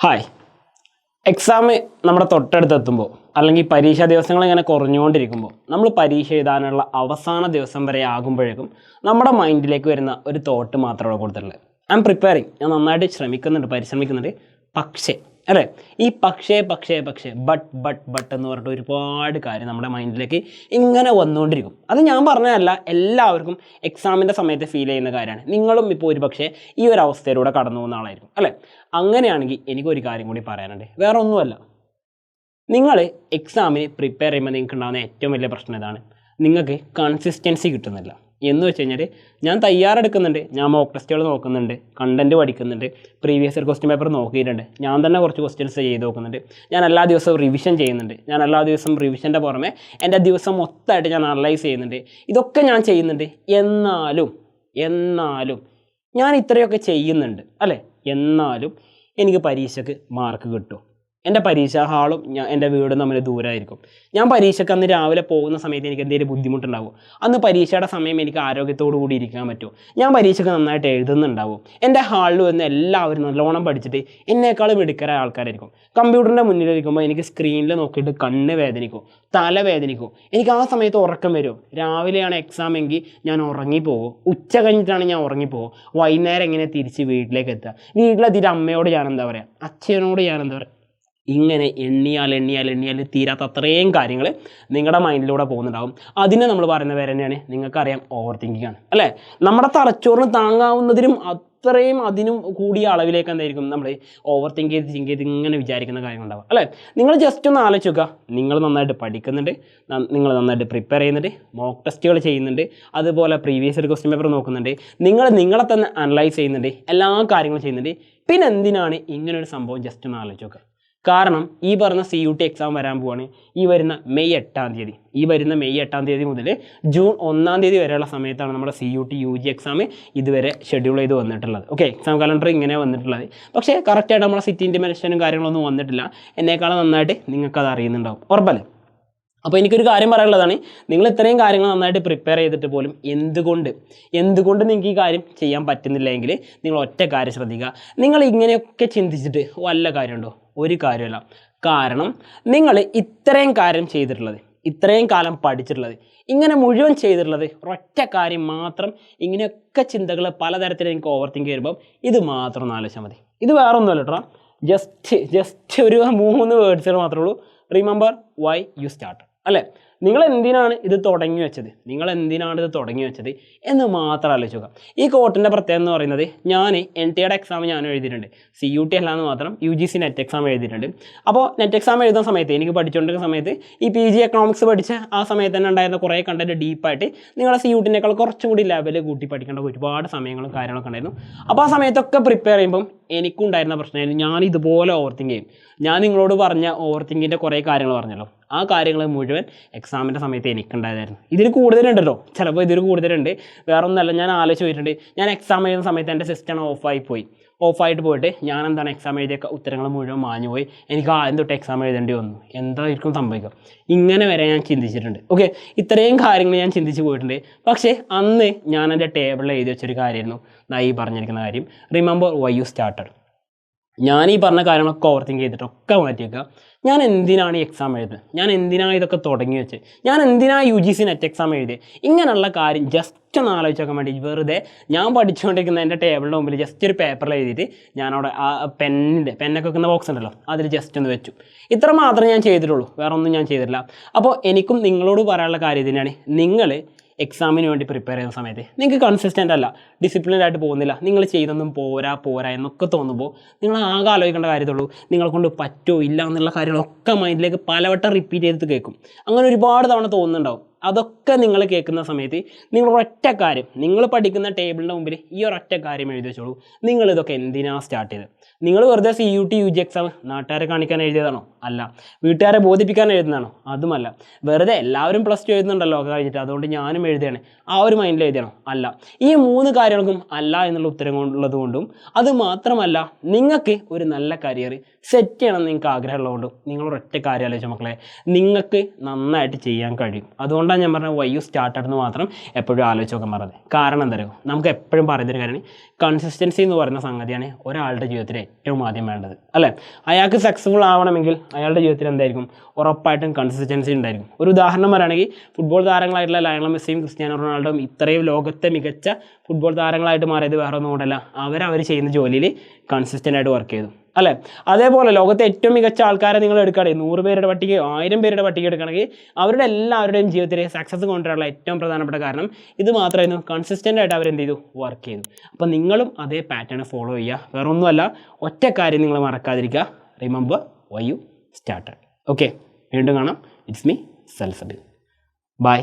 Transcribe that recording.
Hi exam നമ്മുടെ തൊട്ടടുത്ത് എത്തുമ്പോൾ അല്ലെങ്കിൽ പരീക്ഷാ ദിവസങ്ങൾ ഇങ്ങനെ കുറഞ്ഞുകൊണ്ടിരിക്കുമ്പോൾ നമ്മൾ പരീക്ഷ എഴുതാനുള്ള അവസാന ദിവസം വരെ ആകുമ്പോഴേക്കും നമ്മുടെ മൈൻഡിലേക്ക് വരുന്ന ഒരു തോട്ട് മാത്രമാണ് കൊടുത്തിട്ടുള്ളത്. ഐ എം പ്രിപ്പയറിങ് ഞാൻ നന്നായിട്ട് ശ്രമിക്കുന്നുണ്ട് പരിശ്രമിക്കുന്നുണ്ട്. പക്ഷേ അല്ലേ? ഈ പക്ഷേ പക്ഷേ പക്ഷേ ബട്ട് ബട്ട് ബട്ട് എന്ന് പറഞ്ഞിട്ട് ഒരുപാട് കാര്യം നമ്മുടെ മൈൻഡിലേക്ക് ഇങ്ങനെ വന്നുകൊണ്ടിരിക്കും. അത് ഞാൻ പറഞ്ഞതല്ല എല്ലാവർക്കും എക്സാമിന്റെ സമയത്ത് ഫീൽ ചെയ്യുന്ന കാര്യമാണ്. നിങ്ങളും ഇപ്പോൾ ഒരു പക്ഷേ ഈ ഒരു അവസ്ഥയിലൂടെ കടന്നു പോകുന്ന ആളായിരിക്കും അല്ലേ? അങ്ങനെയാണെങ്കിൽ എനിക്കൊരു കാര്യം കൂടി പറയാനുണ്ട്. വേറെ ഒന്നുമല്ല നിങ്ങൾ എക്സാമിന് പ്രിപ്പയർ ചെയ്യുമ്പോൾ നിങ്ങൾക്ക് ഉണ്ടാകുന്ന ഏറ്റവും വലിയ പ്രശ്നം ഇതാണ്. നിങ്ങൾക്ക് കൺസിസ്റ്റൻസി കിട്ടുന്നില്ല. എന്ന് വെച്ച് കഴിഞ്ഞാൽ ഞാൻ തയ്യാറെടുക്കുന്നുണ്ട്. ഞാൻ മോക്ക് ടെസ്റ്റുകൾ നോക്കുന്നുണ്ട്. കണ്ടന്റ് പഠിക്കുന്നുണ്ട്. പ്രീവിയസ് ഇയർ ക്വസ്റ്റ്യൻ പേപ്പർ നോക്കിയിട്ടുണ്ട്. ഞാൻ തന്നെ കുറച്ച് ക്വസ്റ്റ്യൻസ് ചെയ്ത് നോക്കുന്നുണ്ട്. ഞാൻ എല്ലാ ദിവസവും റിവിഷൻ ചെയ്യുന്നുണ്ട്. ഞാൻ എല്ലാ ദിവസവും റിവിഷന്റെ പുറമെ എന്റെ ദിവസം മൊത്തമായിട്ട് ഞാൻ അനലൈസ് ചെയ്യുന്നുണ്ട്. ഇതൊക്കെ ഞാൻ ചെയ്യുന്നുണ്ട്. എന്നാലും എന്നാലും ഞാൻ ഇത്രയൊക്കെ ചെയ്യുന്നുണ്ട്. അല്ലേ? എന്നാലും എനിക്ക് പരീക്ഷയ്ക്ക് മാർക്ക് കിട്ടും. എന്റെ പരീക്ഷ ഹാളും ഞാൻ എന്റെ വീടും തമ്മിൽ ദൂരമായിരിക്കും ഞാൻ പരീക്ഷയ്ക്ക് അന്ന് രാവിലെ പോകുന്ന സമയത്ത് എനിക്ക് എന്തെങ്കിലും ബുദ്ധിമുട്ടുണ്ടാവും? അന്ന് പരീക്ഷയുടെ സമയം എനിക്ക് ആരോഗ്യത്തോടു കൂടി ഇരിക്കാൻ പറ്റും ഞാൻ പരീക്ഷയ്ക്ക് നന്നായിട്ട് എഴുതുന്നുണ്ടാവും. എന്റെ ഹാളിൽ വന്ന് എല്ലാവരും നല്ലോണം പഠിച്ചിട്ട് എന്നേക്കാളും മിടുക്കരായ ആൾക്കാരായിരിക്കും. കമ്പ്യൂട്ടറിന്റെ മുന്നിലിരിക്കുമ്പോൾ എനിക്ക് സ്ക്രീനിൽ നോക്കിയിട്ട് കണ്ണ് വേദനിക്കും തല വേദനിക്കും. എനിക്ക് ആ സമയത്ത് ഉറക്കം വരും. രാവിലെയാണ് എക്സാം എങ്കിൽ ഞാൻ ഉറങ്ങിപ്പോകും. ഉച്ച കഴിഞ്ഞിട്ടാണ് ഞാൻ ഉറങ്ങിപ്പോകും. വൈകുന്നേരം എങ്ങനെ തിരിച്ച് വീട്ടിലേക്ക് എത്തുക? വീട്ടിലെത്തിയിട്ട് അമ്മയോട് ഞാൻ എന്താ പറയുക അച്ഛനോട് ഞാൻ എന്താ പറയുക ഇങ്ങനെ എണ്ണിയാൽ എണ്ണിയാൽ എണ്ണിയാൽ തീരാത്ത അത്രയും കാര്യങ്ങൾ നിങ്ങളുടെ മൈൻഡിലൂടെ പോകുന്നുണ്ടാവും. അതിനെ നമ്മൾ പറയുന്ന പേര് തന്നെയാണ് നിങ്ങൾക്കറിയാം ഓവർ തിങ്കിങ് ആണ്. അല്ലേ? നമ്മുടെ തലച്ചോറിന് താങ്ങാവുന്നതിനും അത്രയും അതിനും കൂടിയ അളവിലേക്ക് എന്തായിരിക്കും നമ്മൾ ഓവർ തിങ്ക് ചെയ്ത് തിങ്ക് ചെയ്ത് ഇങ്ങനെ വിചാരിക്കുന്ന കാര്യങ്ങളുണ്ടാവും അല്ലേ? നിങ്ങൾ ജസ്റ്റ് ഒന്ന് ആലോചിക്കുക നിങ്ങൾ നന്നായിട്ട് പഠിക്കുന്നുണ്ട്. നിങ്ങൾ നന്നായിട്ട് പ്രിപ്പയർ ചെയ്യുന്നുണ്ട്. മോക്ക് ടെസ്റ്റുകൾ ചെയ്യുന്നുണ്ട്. അതുപോലെ പ്രീവിയസ് ഒരു ക്വസ്റ്റ്യൻ പേപ്പർ നോക്കുന്നുണ്ട്. നിങ്ങൾ നിങ്ങളെ തന്നെ അനലൈസ് ചെയ്യുന്നുണ്ട്. എല്ലാ കാര്യങ്ങളും ചെയ്യുന്നുണ്ട്. പിന്നെ എന്തിനാണ് ഇങ്ങനൊരു സംഭവം ജസ്റ്റ് ഒന്ന് ആലോചിച്ച് നോക്കുക. കാരണം ഈ പറഞ്ഞ സി യു ടി എക്സാം വരാൻ പോവാണ്. ഈ വരുന്ന മെയ് എട്ടാം തീയതി. ഈ വരുന്ന മെയ് എട്ടാം തീയതി മുതൽ ജൂൺ ഒന്നാം തീയതി വരെയുള്ള സമയത്താണ് നമ്മുടെ C U T U G exam ഇതുവരെ ഷെഡ്യൂൾ ചെയ്ത് വന്നിട്ടുള്ളത്. ഓക്കെ എക്സാം കലണ്ടർ ഇങ്ങനെ വന്നിട്ടുള്ളത്. പക്ഷേ കറക്റ്റായിട്ട് നമ്മുടെ സിറ്റി ഇന്റർമെൻഷനും കാര്യങ്ങളൊന്നും വന്നിട്ടില്ല. എന്നേക്കാളും നന്നായിട്ട് നിങ്ങൾക്കത് അറിയുന്നുണ്ടാവും. ഉറപ്പല്ലേ? അപ്പോൾ എനിക്കൊരു കാര്യം പറയാനുള്ളതാണ്. നിങ്ങൾ ഇത്രയും കാര്യങ്ങൾ നന്നായിട്ട് പ്രിപ്പയർ ചെയ്തിട്ട് പോലും എന്തുകൊണ്ട് എന്തുകൊണ്ട് നിങ്ങൾക്ക് ഈ കാര്യം ചെയ്യാൻ പറ്റുന്നില്ലെങ്കിൽ നിങ്ങൾ ഒറ്റ കാര്യം ശ്രദ്ധിക്കുക. നിങ്ങൾ ഇങ്ങനെയൊക്കെ ചിന്തിച്ചിട്ട് വല്ല കാര്യമുണ്ടോ? ഒരു കാര്യമല്ല കാരണം നിങ്ങൾ ഇത്രയും കാര്യം ചെയ്തിട്ടുള്ളത് ഇത്രയും കാലം പഠിച്ചിട്ടുള്ളത് ഇങ്ങനെ മുഴുവൻ ചെയ്തിട്ടുള്ളത് ഒറ്റ കാര്യം മാത്രം ഇങ്ങനെയൊക്കെ ചിന്തകൾ പലതരത്തിൽ എനിക്ക് ഓവർ തിങ്ക് വരുമ്പം ഇത് മാത്രം ഒന്ന് ആലോചിച്ചാൽ മതി. ഇത് വേറെ ഒന്നുമല്ല കേട്ടോ. ജസ്റ്റ് ജസ്റ്റ് ഒരു മൂന്ന് വേർഡ്സുകൾ മാത്രമേ ഉള്ളൂ. റിമെമ്പർ വൈ യു സ്റ്റാർട്ട് അല്ലേ? നിങ്ങൾ എന്തിനാണ് ഇത് തുടങ്ങി വെച്ചത്? നിങ്ങൾ എന്തിനാണ് ഇത് തുടങ്ങി വെച്ചത് എന്ന് മാത്രം ആലോചിച്ച് നോക്കാം ഈ കോട്ടിന്റെ പ്രത്യേകത എന്ന് പറയുന്നത് ഞാൻ എൻ ടി എയുടെ എക്സാം ഞാൻ എഴുതിയിട്ടുണ്ട്. സി യു ടി അല്ലാന്ന് മാത്രം U G C net exam എഴുതിയിട്ടുണ്ട്. അപ്പോൾ നെറ്റ് എക്സാം എഴുതുന്ന സമയത്ത് എനിക്ക് പഠിച്ചുകൊണ്ടിരിക്കുന്ന സമയത്ത് ഈ പി ജി എക്കണോമിക്സ് പഠിച്ച ആ സമയത്ത് തന്നെ ഉണ്ടായിരുന്ന കുറേ കണ്ടന്റ് ഡീപ്പായിട്ട് നിങ്ങളെ സി യു ടിനേക്കാൾ കുറച്ചും കൂടി ലെവൽ കൂട്ടി പഠിക്കേണ്ട ഒരുപാട് സമയങ്ങളും കാര്യങ്ങളൊക്കെ ഉണ്ടായിരുന്നു. അപ്പോൾ ആ സമയത്തൊക്കെ പ്രിപ്പയർ ചെയ്യുമ്പം എനിക്കുണ്ടായിരുന്ന പ്രശ്നമായിരുന്നു. ഞാൻ ഇതുപോലെ ഓവർ തിങ്ക് ചെയ്യും. ഞാൻ നിങ്ങളോട് പറഞ്ഞ ഓവർ തിങ്കിന്റെ കുറേ കാര്യങ്ങൾ പറഞ്ഞല്ലോ. ആ കാര്യങ്ങൾ മുഴുവൻ എക്സാമിന്റെ സമയത്ത് എനിക്കുണ്ടായതായിരുന്നു. ഇതിൽ കൂടുതലുണ്ട് കേട്ടോ ചിലപ്പോൾ ഇതിൽ കൂടുതലുണ്ട്. വേറെ ഒന്നല്ല ഞാൻ ആലോചിച്ച് പോയിട്ടുണ്ട്. ഞാൻ എക്സാം എഴുതുന്ന സമയത്ത് എന്റെ സിസ്റ്റം ഓഫായി പോയി. ഓഫായിട്ട് പോയിട്ട് ഞാൻ എന്താണ് എക്സാം എഴുതിയ ഉത്തരങ്ങൾ മുഴുവൻ മാഞ്ഞു പോയി. എനിക്ക് ആദ്യം തൊട്ട് എക്സാം എഴുതേണ്ടി വന്നു. എന്തായിരിക്കും സംഭവിക്കുക? ഇങ്ങനെ വരെ ഞാൻ ചിന്തിച്ചിട്ടുണ്ട്. ഓക്കെ ഇത്രയും കാര്യങ്ങൾ ഞാൻ ചിന്തിച്ച് പോയിട്ടുണ്ട്. പക്ഷേ അന്ന് ഞാൻ എന്റെ ടേബിളിൽ എഴുതി വെച്ചൊരു കാര്യമായിരുന്നു. നായി പറഞ്ഞിരിക്കുന്ന കാര്യം. റിമെമ്പർ വൈ യു സ്റ്റാർട്ടഡ് ഞാൻ ഈ പറഞ്ഞ കാര്യങ്ങളൊക്കെ ഓവർ തിങ്ക് ചെയ്തിട്ട് ഒക്കെ മാറ്റിയേക്കുക ഞാൻ എന്തിനാണ് ഈ എക്സാം എഴുതുന്നത് ഞാൻ എന്തിനാണ് ഇതൊക്കെ തുടങ്ങി വെച്ചത് ഞാൻ എന്തിനാണ് U G C net exam എഴുതിയത് ഇങ്ങനെയുള്ള കാര്യം ജസ്റ്റ് ഒന്ന് ആലോചിച്ച് നോക്കാൻ വേണ്ടി വെറുതെ ഞാൻ പഠിച്ചുകൊണ്ടിരിക്കുന്ന എന്റെ ടേബിളിന്റെ മുമ്പിൽ ജസ്റ്റ് ഒരു പേപ്പറിൽ എഴുതിയിട്ട് ഞാൻ അവിടെ ആ പെന്നിന്റെ പെന്നൊക്കെ വെക്കുന്ന ബോക്സ് ഉണ്ടല്ലോ അതിൽ ജസ്റ്റ് ഒന്ന് വെച്ചു. ഇത്ര മാത്രമേ ഞാൻ ചെയ്തിട്ടുള്ളൂ വേറെ ഒന്നും ഞാൻ ചെയ്തിട്ടില്ല. അപ്പോൾ എനിക്കും നിങ്ങളോട് പറയാനുള്ള കാര്യം ഇതിനാണ് നിങ്ങൾ എക്സാമിന് വേണ്ടി പ്രിപ്പയർ ചെയ്യുന്ന സമയത്ത്. നിങ്ങൾക്ക് കൺസിസ്റ്റന്റ് അല്ല ഡിസിപ്ലിൻഡ് ആയിട്ട് പോകുന്നില്ല. നിങ്ങൾ ചെയ്തൊന്നും പോരാ പോരാ എന്നൊക്കെ തോന്നുമ്പോൾ നിങ്ങൾ ആകെ ആലോചിക്കേണ്ട കാര്യത്തുള്ളൂ നിങ്ങളെ കൊണ്ട് പറ്റുമോ ഇല്ല എന്നുള്ള കാര്യങ്ങളൊക്കെ മൈൻഡിലേക്ക് പലവട്ടം റിപ്പീറ്റ് ചെയ്തിട്ട് കേൾക്കും. അങ്ങനെ ഒരുപാട് തവണ തോന്നുന്നുണ്ടാവും. അതൊക്കെ നിങ്ങൾ കേൾക്കുന്ന സമയത്ത് നിങ്ങൾ ഒറ്റ കാര്യം നിങ്ങൾ പഠിക്കുന്ന ടേബിളിന്റെ മുമ്പിൽ ഈ ഒരൊറ്റ കാര്യം എഴുതി വെച്ചോളൂ. നിങ്ങൾ ഇതൊക്കെ എന്തിനാണ് സ്റ്റാർട്ട് ചെയ്തത്? നിങ്ങൾ വെറുതെ C U T U G exam നാട്ടുകാരെ കാണിക്കാൻ എഴുതിയതാണോ? അല്ല. വീട്ടുകാരെ ബോധിപ്പിക്കാൻ എഴുതുന്നതാണോ? അതുമല്ല. വെറുതെ എല്ലാവരും പ്ലസ് ടു എഴുതുന്നുണ്ടല്ലോ ഒക്കെ കഴിഞ്ഞിട്ട് അതുകൊണ്ട് ഞാനും എഴുതുകയാണ് ആ ഒരു മൈൻഡിൽ എഴുതിയാണോ? അല്ല. ഈ മൂന്ന് കാര്യങ്ങൾക്കും അല്ല എന്നുള്ള ഉത്തരം കൊണ്ടുള്ളത് കൊണ്ടും അത് മാത്രമല്ല നിങ്ങൾക്ക് ഒരു നല്ല കരിയർ സെറ്റ് ചെയ്യണം എന്ന് നിങ്ങൾക്ക് ആഗ്രഹമുള്ളതുകൊണ്ടും നിങ്ങളൊരൊറ്റ കാര്യം ആലോചിച്ച മക്കളെ നിങ്ങൾക്ക് നന്നായിട്ട് ചെയ്യാൻ കഴിയും. അതുകൊണ്ടാണ് അതുകൊണ്ടാണ് ഞാൻ പറഞ്ഞത് വൈ യു സ്റ്റാർട്ടഡ് എന്ന് മാത്രം എപ്പോഴും ആലോചിച്ച് നോക്കാൻ പറഞ്ഞത്. കാരണം എന്താ പറയുക നമുക്ക് എപ്പോഴും പറയുന്നൊരു കാര്യമാണ് കൺസിസ്റ്റൻസി എന്ന് പറയുന്ന സംഗതിയാണ് ഒരാളുടെ ജീവിതത്തിൽ ഏറ്റവും ആദ്യം വേണ്ടത്. അല്ലേ? അയാൾക്ക് സക്സസ്ഫുൾ ആവണമെങ്കിൽ അയാളുടെ ജീവിതത്തിൽ എന്തായിരിക്കും? ഉറപ്പായിട്ടും കൺസിസ്റ്റൻസി ഉണ്ടായിരിക്കും. ഒരു ഉദാഹരണം പറയുകയാണെങ്കിൽ ഫുട്ബോൾ താരങ്ങളായിട്ടുള്ള ലയണൽ മെസ്സിയും ക്രിസ്ത്യാനോ റൊണാൾഡോയും ഇത്രയും ലോകത്തെ മികച്ച ഫുട്ബോൾ താരങ്ങളായിട്ട് മാറിയത് വേറെ ഒന്നും കൊണ്ടല്ല. അവർ ചെയ്യുന്ന ജോലിയിൽ കൺസിസ്റ്റന്റ് ആയിട്ട് വർക്ക് ചെയ്തു. അല്ലേ? അതേപോലെ ലോകത്തെ ഏറ്റവും മികച്ച ആൾക്കാരെ നിങ്ങൾ എടുക്കുകയാണെങ്കിൽ നൂറ് പേരുടെ പട്ടിക ആയിരം പേരുടെ പട്ടിക എടുക്കുകയാണെങ്കിൽ അവരുടെ എല്ലാവരുടെയും ജീവിതത്തിൽ സക്സസ് കൊണ്ടുവരാനുള്ള ഏറ്റവും പ്രധാനപ്പെട്ട കാരണം ഇത് മാത്രമായിരുന്നു. കൺസിസ്റ്റന്റ് ആയിട്ട് അവരെന്ത് ചെയ്തു? വർക്ക് ചെയ്തു അപ്പോൾ നിങ്ങളും അതേ പാറ്റേൺ ഫോളോ ചെയ്യുക. വേറെ ഒന്നുമല്ല ഒറ്റ കാര്യം നിങ്ങൾ മറക്കാതിരിക്കുക. Remember why you started okay വീണ്ടും കാണാം. It's me self by